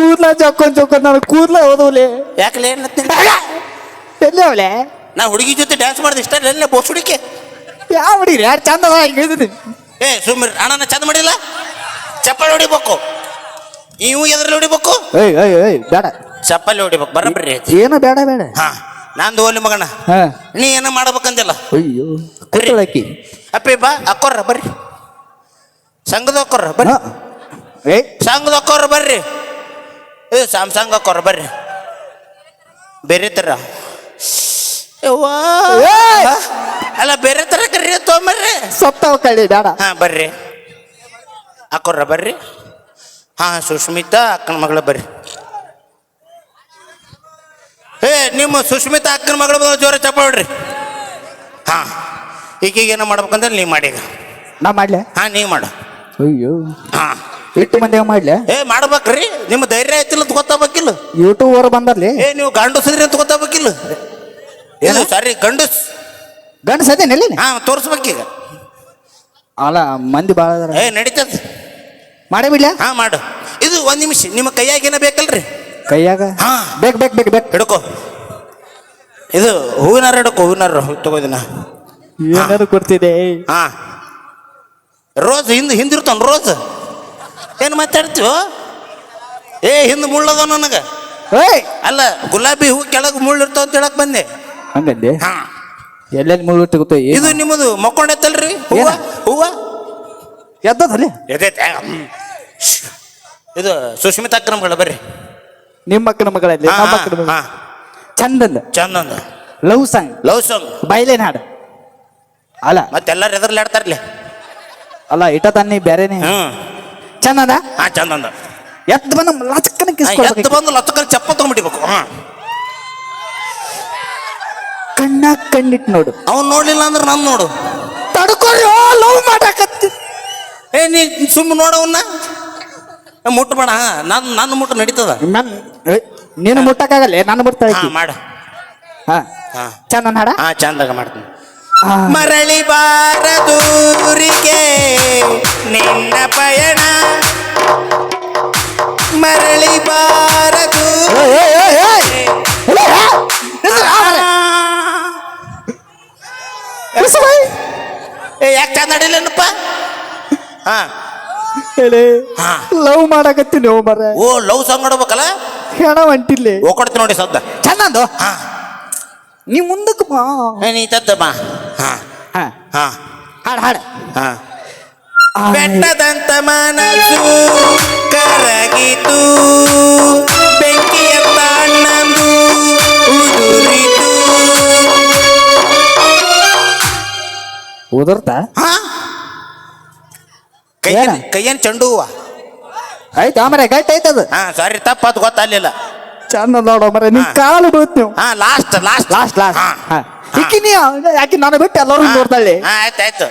ಕೂದ್ಲ ಜಕ್ಕೊಂಡ್ ಜಕ್ಕೊಂಡ್ ನಾನು ಕೂದ್ಲ ಓದೋಲೆ ಯಾಕಲೆ ಎಲ್ಲಿ ಅವಳೆ? ನಾ ಹುಡುಗಿ ಜೊತೆ ಡ್ಯಾನ್ಸ್ ಮಾಡ್ದೆ ಇಷ್ಟ ಎಲ್ಲ ಬೋಸ್ ಹುಡುಕಿ. ಯಾವ ಹುಡುಗಿ ಯಾರು ಚಂದ ಅದ ಹಿಂಗ್ ಇದ್ದೀನಿ ಏ ಸುಮ್ಮನೆ ಅಣ್ಣ ನಾ ಚಂದ ಮಾಡಿಲ್ಲ? ಚಪ್ಪಲಿ ಹೊಡಿಬೇಕು. ನೀವು ಎದ್ರಲ್ಲಿ ಹೊಡಿಬೇಕು? ಏಯ್ ಏಯ್ ಏಯ್ ಬೇಡ. ಚಪ್ಪಲಿ ಹೊಡಿಬೇಕು ಬರಬ್ರಿ ಏನು ಬೇಡ ಬೇಡ. ಹಾ ನಂದು ಓಲಿ ಮಗನ. ಹಾ. ನೀ ಏನೋ ಮಾಡ್ಬೇಕಂದಿಲ್ಲ? ಅಯ್ಯೋ ಕೂತಳಕ್ಕಿ ಅಪ್ಪಿ ಬಾ ಅಕ್ಕೋರ್ರ ಬರ್ರಿ. ಸಂಘದ ಅಕ್ಕೋರ್ರ ಬರ್ರಿ. ಸಂಘದ ಅಕ್ಕೋರ್ರ ಬರ್ರಿ. ಏ ಸ್ಯಾಮ್ಸಂಗ್ ಕೊರ ಬರ್ರಿ. ಬೇರೆ ಥರ. ಅಲ್ಲ ಬೇರೆ ಥರ ಕರ್ರಿ ತೊಗೊಂಬರ್ರಿ. ಸೊಪ್ಪ ಕಳಿ ಬೇಡ. ಹಾ ಬರ್ರಿ. ಅಕ್ಕೋರ ಬರ್ರಿ. ಹಾ ಸುಷ್ಮಿತಾ ಅಕ್ಕನ ಮಗಳ ಬರ್ರಿ. ಏ ನಿಮ್ಮ ಸುಷ್ಮಿತಾ ಅಕ್ಕನ ಮಗಳ ಜೋರ ಚಪ್ಪಾಡ್ರಿ ಹಾ ಈಗೀಗ ಏನೋ ಮಾಡ್ಬೇಕಂದ್ರೆ ನೀವು ಮಾಡಿ ಈಗ. ನಾ ಮಾಡ್ಲೆ? ಹಾ ನೀವು ಮಾಡು. ಅಯ್ಯೋ. ಹಾ. ಇಟ್ಟು ಮಂದಿ ಮಾಡ್ಲೆ? ಏ ಮಾಡ್ಬೇಕ್ರಿ. ನಿಮ್ಮ ಧೈರ್ಯ ಐತಿಲ್ಲ ಅಂತ ಗೊತ್ತಾಗಬೇಕಿಲ್ಲ. ಯೂಟ್ಯೂಬ್ ಅವ್ರು ಬಂದರ್ಲಿ? ಏ ನೀವು ಗಂಡಸ್ರಿ ಅಂತ ಗೊತ್ತಾಗಬೇಕಿಲ್ಲ. ಏನು ಸಾರಿ ಗಂಡು ಗಂಡು ಸದೇನ ನೆಲ್ಲಿ ಹಾ ತೋರಿಸ್ಬೇಕೀಗ ಅಲ್ಲ ಮಂದಿ ಭಾಳ ಅದಾರ. ಏ ನಡೀತದ. ಮಾಡೇ ಬಿಡ್ಲ? ಹಾ ಮಾಡು. ಇದು ಒಂದ್ ನಿಮಿಷ ನಿಮ್ಮ ಕೈಯಾಗ ಏನ ಬೇಕಲ್ರಿ? ಕೈಯಾಗ? ಹಾ. ಬೇಕು ಬೇಕು ಬೇಕು ಬೇಕು. ಹಿಡ್ಕೊ. ಇದು ಹೂವಿನಾರ ಹಿಡ್ಕೋ ಹೂವಿನಾರ ತಗೋದಿನ. ಏನಾದ್ರು ಕೊಡ್ತಿದೆ ಹಾ. ರೋಸ್ ಹಿಂದ್ ಹಿಂದಿರ್ತಾನ ರೋಸ್ ಏನು ಮಾತಾಡ್ತೀವೋ ಏ ಹಿಂದ್ ಮುಳ್ಳದ ನನಗೆ. ಏಯ್! ಅಲ್ಲ ಗುಲಾಬಿ ಹೂ ಕೆಳಗೆ ಮುಳ್ಳು ಇರ್ತಾವ ಅಂತ ಹೇಳಕ್ ಬಂದೆ. ಹಂಗಂದೆ? ಹಾ. ಎಲ್ಲೆಲ್ಲಿ ಮುಳ್ಳು ಗೊತ್ತ ಇದು ನಿಮ್ಮದು ಮಕ್ಕೊಂಡೈತಲ್ರಿ ಹೂವ? ಏನ? ಹೂವ? ಎದ್ದದಲ್ಲಿ ಎದೈತೆ ಇದು ಸುಷ್ಮಿತಾ ಅಕ್ರಮಗಳ ಬರ್ರಿ. ನಿಮ್ಮ ಮಕ್ಕಳ ಮಗಳಲ್ಲಿ ಹಾ, ನಮ್ಮ ಹಾ, ಮಕ್ಕಳ ಹಾ. ಚಂದಂದ ಚಂದಂದ ಲವ್ ಸಾಂಗ್. Love song. ಬಯಲೇ ಹಾಡು. ಅಲ್ಲ. ಮತ್ತೆಲ್ಲರೂ ಎದ್ರಲ್ಲಿ ಆಡ್ತಾರಲ್ಲಿ ಅಲ್ಲ ಇಟ ತನ್ನಿ ಬೇರೆನೇ. ಹ್ಮ್. ಚಂದದ? ಹಾ ಚಂದಂದ. ಎದ್ದು ಬಂದ ಲಚಕ್ಕನ ಹಾ, ಎದ್ದು ಕಿಸ್ಕೊಳ್ಬೇಕು ಬಂದು ಲತ್ತಕಲ್ ಚಪ್ಪ ತಗೊಂಡ್ಬಿಟ್ಟಿಬೇಕು ಹಾ. ಕಣ್ಣ ಕಣ್ಣಿಟ್ ನೋಡು. ಅವ್ನು ನೋಡ್ಲಿಲ್ಲ ಅಂದ್ರೆ ನಾನು ನೋಡು. ತಡ್ಕೊರಿ ಲವ್ ಮಾಡಾಕತ್ತಿ. ಏ ನೀ ಸುಮ್ಮ ನೋಡವನ್ನ ಮುಟ್ಬೇಡ ನನ್ನ ನನ್ನ ಮುಟ್ಟು ನಡೀತದ. ನನ್ ನೀನು ಮುಟ್ಟಕ್ಕಾಗಲ್ಲ ನಾನು ಮುಟ್ತಾ ಮಾಡ. ಹಾ. ಚಂದನ್ ಹಾಡ? ಹಾ ಚಂದಾಗ ಮಾಡ್ತೀನಿ. ಮರಳಿ ಬಾರದೂರಿಗೆ ನಿನ್ನ ಪಯಣ. ಮರಳಿ ಬಾರದು ಯಾಕೆ ಚಂದ ನಡಿಲೇನಪ್ಪ? ಹಾ. ಹೇಳಿ ಹಾ. ಲವ್ ಮಾಡಕತ್ತೀನಿ ಓ ಮರ. ಓ ಲವ್ ಸಾಂಗ್ ನೋಡ್ಬೇಕಲ್ಲ ಹೆಣ ಹೊಂಟಿಲ್ಲಿ ಹೋಗ್ಕೊಡ್ತೀನಿ ನೋಡಿ ಸದ್ದ. ಚಂದಂದು ಹಾ. ನೀ ಮುಂದಕ್ಕೆ ಬಾ. ನೀ ನೀ ಬಾ. ಹಾ. ಹಾ. ಹಾ. ಹಾಡು ಹಾಡು. ಹಾ. ಬೆಟ್ಟದಂತ ಮನಸ್ಸು ಕರಗಿತು ಬೆಂಕಿಯ ತಾಣ್ಣಂದು ಉದುರಿತು. ಉದುರ್ತಾ? ಹಾ. ಕೈಯನ್? ಕೈಯನ್ ಚೆಂಡು ಹೂವ. ಆಯ್ತು ಆಮೇಲೆ ಗಟ್ಟ ಆಯ್ತದ. ಹಾ ಸಾರಿ ತಪ್ಪ ಅದು ಗೊತ್ತಾಗ್ಲಿಲ್ಲ. ಚಂದ ನೋಡೋ ಮರ ನೀ. ಕಾಲು ಬೀಳುತ್ತ ನೀವು. ಹಾ ಲಾಸ್ಟ್ ಲಾಸ್ಟ್ ಲಾಸ್ಟ್ ಲಾಸ್ಟ್ ಹಾ. ಈಕಿ ನೀ ಯಾಕೆ ನಾನು ಬಿಟ್ಟು ಎಲ್ಲರೂ ನೋಡ್ತಾಳೆ ಹಾ ಆಯ್ತು ಆಯ್ತು.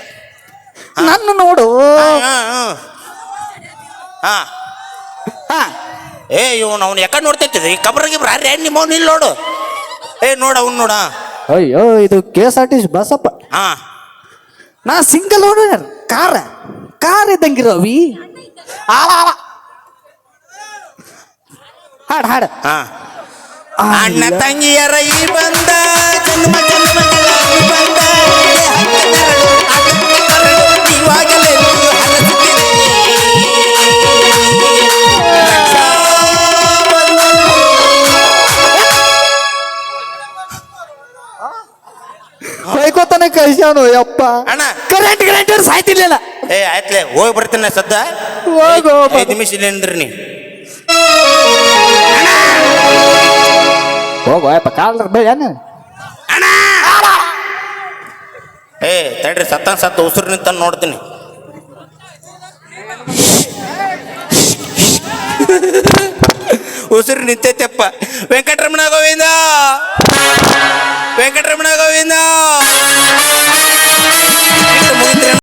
ನನ್ನ ನೋಡು. ಹಾ ಹಾ ಹಾ. ಹಾ. ಹಾ. ಏ ಇವನು ಅವ್ನು ಯಾಕಂಡ್ ನೋಡ್ತೈತಿ? ಈ ಕಬ್ರ ಗಿಬ್ರ ಅರೆ ನಿಮ್ಮ ಅವ್ನು ಇಲ್ಲಿ ನೋಡು. ಏ ನೋಡ ಅವ್ನು ನೋಡ. ಅಯ್ಯೋ ಇದು K S R T C Basappa ಹಾ ನಾ ಸಿಂಗಲ್ ಓನರ್ ಕಾರ ಕಾರ್ ಇದ್ದಂಗಿರೋ ಅವಿ ಆಳ ಆಳ ಹಾಡು ಹಾಡು. ಹಾ. ಅಣ್ಣ. ತಂಗಿಯರ ಈ ಬಂದ ಜನ್ಮ ಜನ್ಮಗಳ ಈ ಬಂದ ಇವಾಗಲೇ. ಬೈಕೋತಾನೆ ಕಳ್ಸ್ಯಾನು ಯಪ್ಪ. ಅಣ್ಣ. ಕರೆಂಟ್ ಕರೆಂಟ್ ಸಾಯ್ತಿರ್ಲಿಲ್ಲ. ಏ ಆಯ್ತಲೇ ಹೋಗಿ ಬರ್ತೀನಿ ಸದ್ದ. ಹೋಗೋ ಹೋಗು. ಐದು ನಿಮಿಷ ನಿಂದ್ರಿ ನೀ. ಹೋಗೋ ಯಪ್ಪ ಕಾಲ್ ಬೇಡ ಏ, ತಡ್ರಿ ಸತ್ತ ಸತ್ತ ಉಸಿರು ನಿಂತ ನೋಡ್ತೀನಿ. ಉಸಿರು ನಿಂತೈತೆಪ್ಪ. ವೆಂಕಟರಮಣ ಗೋವಿಂದ! ವೆಂಕಟರಮಣ ಗೋವಿಂದ!